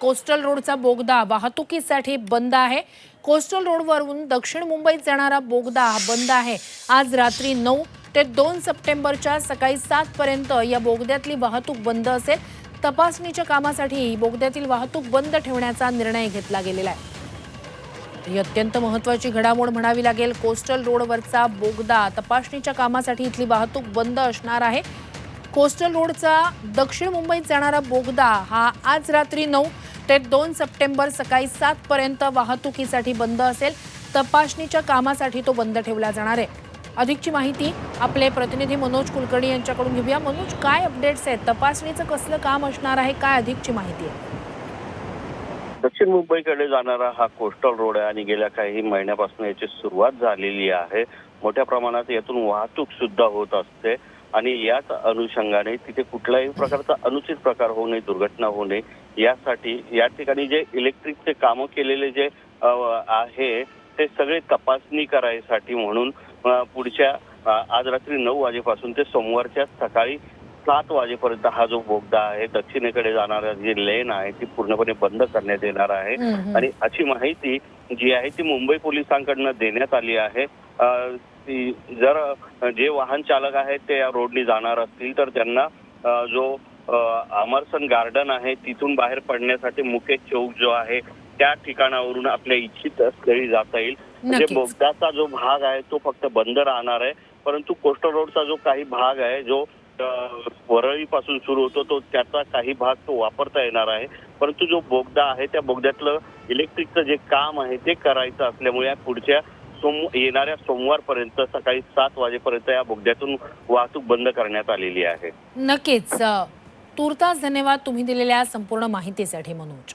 Coastal रोडचा बोगदा वाहतुकीसाठी बंद आहे. कोस्टल रोडवरून दक्षिण मुंबईत जाणारा बोगदा हा बंद आहे. आज रात्री नऊ ते दोन सप्टेंबरच्या सकाळी सात पर्यंत या बोगद्यातली वाहतूक बंद असेल. तपासणीच्या कामासाठी बोगद्यातील वाहतूक बंद ठेवण्याचा निर्णय घेतला गेलेला आहे. ही अत्यंत महत्वाची घडामोड म्हणावी लागेल. कोस्टल रोडवरचा बोगदा तपासणीच्या कामासाठी इथली वाहतूक बंद असणार आहे. कोस्टल रोडचा दक्षिण मुंबईत जाणारा बोगदा हा आज रात्री नऊ ते दोन सप्टेंबर सकाळी सात पर्यंत वाहतुकीसाठी बंद असेल. तपासणीच्या कामासाठी तो बंद ठेवला जाणार आहे. अधिकची माहिती आपले प्रतिनिधी मनोज कुलकर्णी यांच्याकडून घेऊया. मनोज काय अपडेट्स आहेत? तपासणीचं कसलं काम असणार आहे? काय अधिकची माहिती आहे? दक्षिण मुंबईकडे जाणारा हा कोस्टल रोड आहे आणि गेल्या काही महिन्यापासून याची सुरुवात झालेली आहे. मोठ्या प्रमाणात यातून वाहतूक सुद्धा होत असते आणि याच अनुषंगाने तिथे कुठल्याही प्रकारचा अनुचित प्रकार होऊ नये दुर्घटना होऊ नये यासाठी या ठिकाणी जे इलेक्ट्रिकचे कामं केलेले जे आहे ते सगळे तपासणी करायसाठी म्हणून पुढच्या आज रात्री नऊ वाजेपासून ते सोमवारच्या सकाळी सात वाजेपर्यंत हा जो बोगदा आहे दक्षिणेकडे जाणारा जी लेन आहे ती पूर्णपणे बंद करण्यात येणार आहे. आणि अशी माहिती जी आहे ती मुंबई पोलिसांकडनं देण्यात आली आहे जर जे वाहन चालक आहेत ते या रोडनी जाणार असतील तर त्यांना जो अमरसन गार्डन आहे. तिथून बाहेर पडण्यासाठी मुकेश चौक जो आहे त्या ठिकाणावरून आपल्या इच्छित स्थळी जाता येईल. म्हणजे. बोगद्याचा जो भाग आहे तो फक्त बंद राहणार आहे. परंतु कोस्टल रोडचा जो काही भाग आहे जो वरळीपासून सुरू होतो तो त्याचा काही भाग तो वापरता येणार आहे. परंतु जो बोगदा आहे त्या बोगद्यातलं इलेक्ट्रिकचं जे काम आहे ते करायचं असल्यामुळे पुढच्या सोम येणाऱ्या सोमवारपर्यंत सकाळी सात वाजेपर्यंत या बोगद्यातून वाहतूक बंद करण्यात आलेली आहे. नक्कीच. तूर्तास धन्यवाद तुम्ही दिलेल्या संपूर्ण माहितीसाठी मनोज.